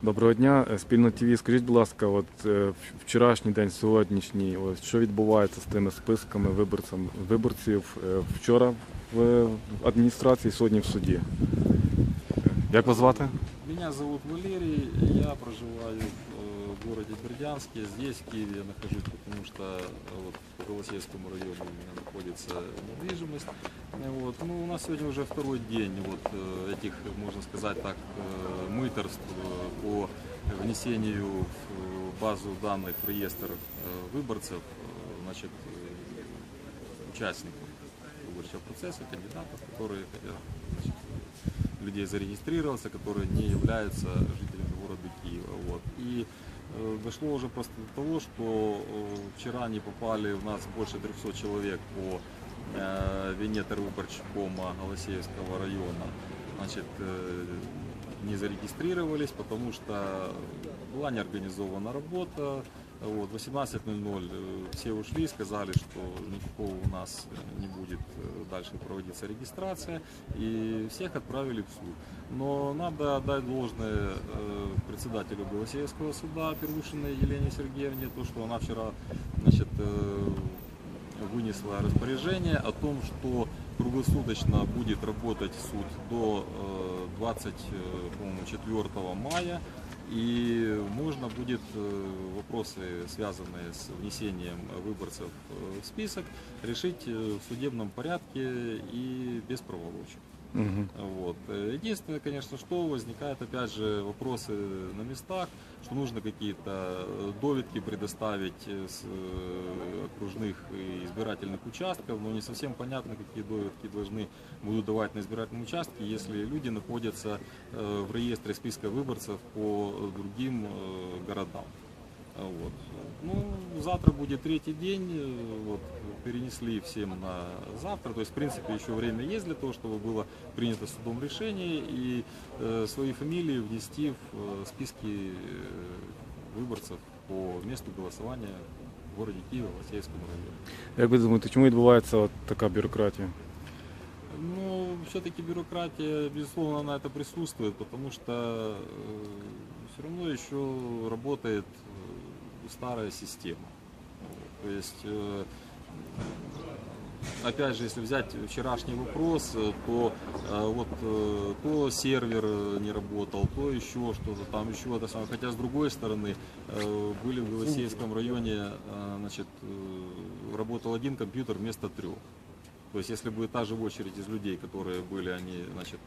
Доброго дня, Е, спільно ТВ. Скажіть, будь ласка, от е, в- вчорашній день, сьогоднішній, ось що відбувається з тими списками виборцям виборців е, вчора в адміністрації, сьогодні в суді? Е, Як вас звати? Меня зовут Валерий, я проживаю э, в городе Бердянске. Здесь, в Киеве, я нахожусь, потому что э, вот, по Голосеевскому району у меня находится недвижимость. Э, Вот. Ну, у нас сегодня уже второй день вот, э, этих, можно сказать так, э, мыторств э, по внесению в э, базу данных в реестр э, выборцев, э, значит, э, участников выборчего процесса, кандидатов, которые значит, людей зарегистрировался, которые не являются жителями города Киева. Вот. И э, дошло уже просто до того, что э, вчера не попали у нас больше 300 человек по э, вине Голосеевского района. Значит, э, не зарегистрировались, потому что была неорганизована работа. Вот, в 18.00 э, все ушли, сказали, что никакого у нас э, не будет э, дальше проводиться регистрация, и всех отправили в суд. Но надо отдать должное председателю Голосеевского суда Первушиной Елене Сергеевне, то, что она вчера значит, вынесла распоряжение о том, что круглосуточно будет работать суд до э, 24 мая. И можно будет э, вопросы, связанные с внесением выборцев э, в список, решить э, в судебном порядке и без проволочек. Угу. Вот. Единственное, конечно, что возникает опять же вопросы на местах, что нужно какие-то э, довідки предоставить э, с э, окружных избирательных участков, но не совсем понятно, какие довідки должны будут давать на избирательном участке, если люди находятся в реестре списка выборцев по другим городам. А Вот. Ну, завтра будет третий день, э, вот, перенесли всем на завтра, то есть, в принципе, еще время есть для того, чтобы было принято судом решение и э, свои фамилии внести в э, списки э, выборцев по месту голосования в городе Киеве, в Лосеевском районе. Як ви думаєте, чому відбувається от така бюрократія? Ну, все-таки бюрократия, безусловно, она это присутствует, потому что все равно еще работает э, старая система. То есть, э, опять же, если взять вчерашний вопрос, э, то э, вот то сервер не работал, то еще что-то там, еще это самое. Хотя с другой стороны, были в Голосеевском районе, значит, работал один компьютер вместо трех. То есть, если бы та же очередь из людей, которые были, они, значит,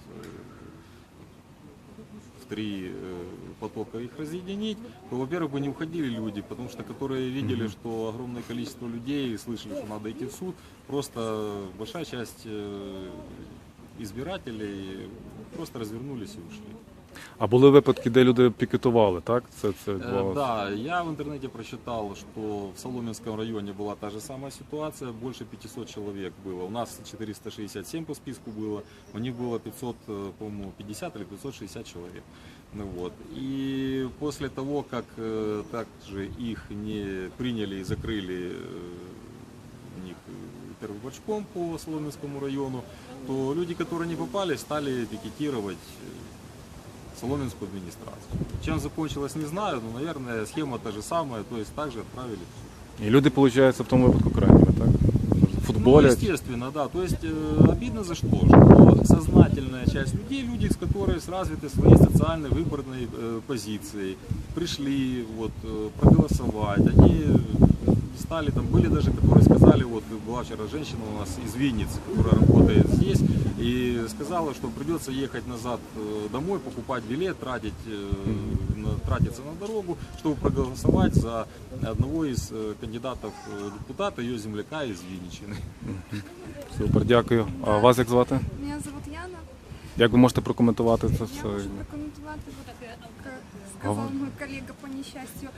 три э, потока их разъединить, то, во-первых, бы не уходили люди, потому что которые видели, что огромное количество людей слышали, что надо идти в суд, просто большая часть э, избирателей просто развернулись и ушли. А були випадки, де люди пікетували, так? Це, це Э, відбувалося? Да, я в интернете прочитал, что в Соломенском районе была та же самая ситуация, больше 500 человек было. У нас 467 по списку было, у них было 500, э, по-моему, 50 или 560 человек. Ну вот. И после того, как э, также их не приняли и закрыли э, у них тервыборчком по Соломенскому району, то люди, которые не попали, стали пикетировать э, Соломенскую администрацию. Чем закончилось, не знаю, но, наверное, схема та же самая, то есть также отправили в суд. І люди, виходить, в тому випадку крайніми, так? Ну, Футболять. естественно, да. То есть э, обидно за что? Что сознательная часть людей, люди, с которой с развитой своей социальной выборной э, позицией, пришли вот, э, проголосовать, они стали там, были даже, которые сказали, вот была вчера женщина у нас из Винницы, которая работает здесь, и сказала, что придется ехать назад э, домой, покупать билет, тратить, э, тратиться на дорогу, чтобы проголосовать за одного из э, кандидатов депутата, ее земляка из Винничины. Супер, дякую. А вас як звати? Меня зовут Яна. Як ви можете прокоментувати це Я все? хочу прокомментировать, вот, как сказал мой коллега по несчастью,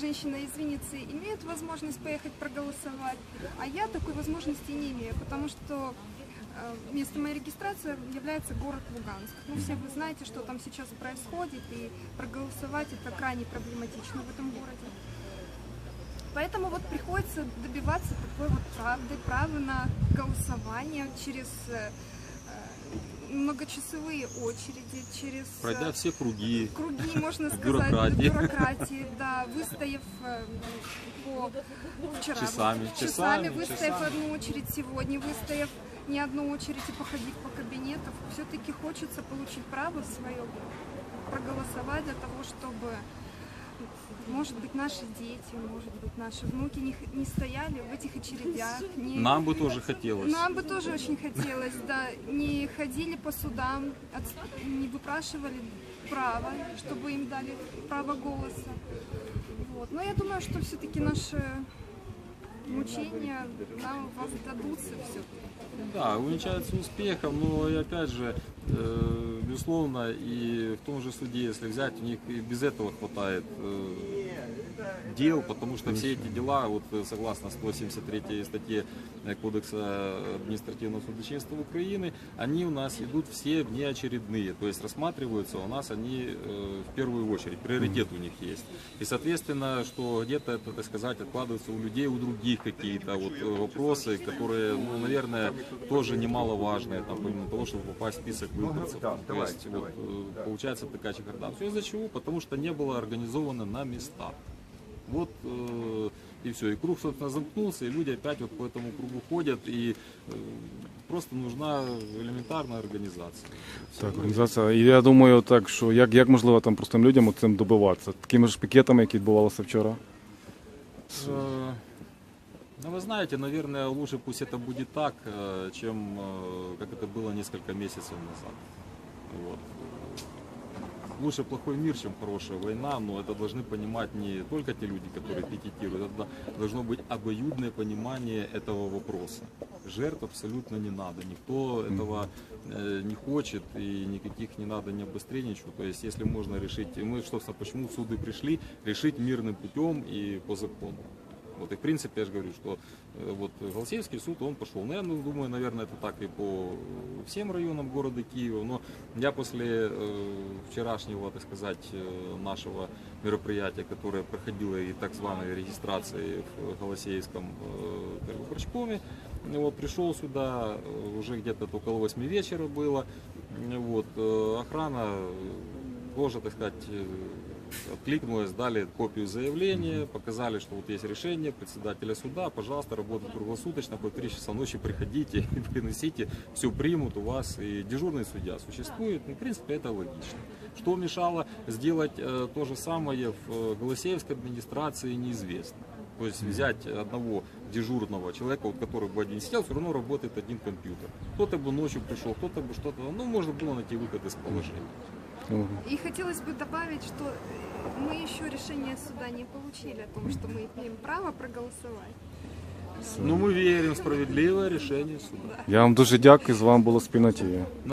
женщина из Винницы имеет возможность поехать проголосовать, а я такой возможности не имею, потому что э, местом моей регистрации является город Луганск. Ну, все вы знаете, что там сейчас происходит, и проголосовать это крайне проблематично в этом городе. Поэтому вот приходится добиваться такой вот правды, права на голосование через э, э, многочасовые очереди, через э, Пройдя все круги, круги, можно сказать, Бюрократии. бюрократии, да, выстояв э, по вчера, Часами, часами, часами, выстояв часами. одну очередь сегодня, выстояв не одну очередь и походить по кабинетам, все-таки хочется получить право свое проголосовать для того, чтобы может быть, наши дети, может быть, наши внуки не, не стояли в этих очередях, не, нам бы тоже хотелось. нам бы тоже очень хотелось, да, не ходили по судам, от- не выпрашивали право, чтобы им дали право голоса. Вот. Но я думаю, что все-таки наши мучения нам воздадутся все-таки. Да, увенчается успехом, но и опять же, э, безусловно, и в том же суде, если взять, у них и без этого хватает э, дел, потому что все эти дела, вот э, согласно 173 статье э, Кодекса административного судочинства Украины, они у нас идут все внеочередные, то есть рассматриваются у нас они э, в первую очередь, приоритет у них есть. И, соответственно, что где-то это, так сказать, откладывается у людей, у других какие-то вот вопросы, которые, ну, наверное, тоже немаловажные, там, помимо того, чтобы попасть в список выборцев. То есть, вот, получается такая чехарда. Все из-за чего? Потому что не было организовано на местах. Вот э, и все. И круг, собственно, замкнулся, и люди опять вот по этому кругу ходят, и э, просто нужна элементарная организация. Так, організація. І я думаю, так, що як, як можливо там простим людям цим добиватися? Такими ж пікетами, які відбувалися вчора? Э, Ну, вы знаете, наверное, лучше пусть это будет так, э, чем э, как это было несколько месяцев назад. Вот. Лучше плохой мир, чем хорошая война, но это должны понимать не только те люди, которые пикетируют, это должно быть обоюдное понимание этого вопроса. Жертв абсолютно не надо, никто этого э, не хочет и никаких не надо ни обострений, ничего. То есть, если можно решить, мы, собственно, почему суды пришли, решить мирным путем и по закону. Вот, и в принципе, я же говорю, что э, вот Голосеевский суд, он пошел. Ну, я ну, думаю, наверное, это так и по всем районам города Киева. Но я после э, вчерашнего, так сказать, э, нашего мероприятия, которое проходило и так званой регистрации в Голосеевском э, прачкоме, вот, пришел сюда, э, уже где-то около 8 вечера было. Вот, э, охрана тоже, так сказать, откликнулась, дали копию заявления, показали, что вот есть решение председателя суда, пожалуйста, работать круглосуточно, по 3 часа ночи приходите и приносите, все примут у вас, и дежурный судья существует, ну, в принципе, это логично. Что мешало сделать э, то же самое в э, Голосеевской администрации, неизвестно. То есть взять одного дежурного человека, вот, который бы один сидел, все равно работает один компьютер. Кто-то бы ночью пришел, кто-то бы что-то, ну, можно было найти выход из положения. Ну, И хотелось бы добавить, что э, мы еще решение суда не получили о том, что мы имеем право проголосовать. Но мы верим в справедливое решение суда. Я вам дуже дякую, з вами було спільноті.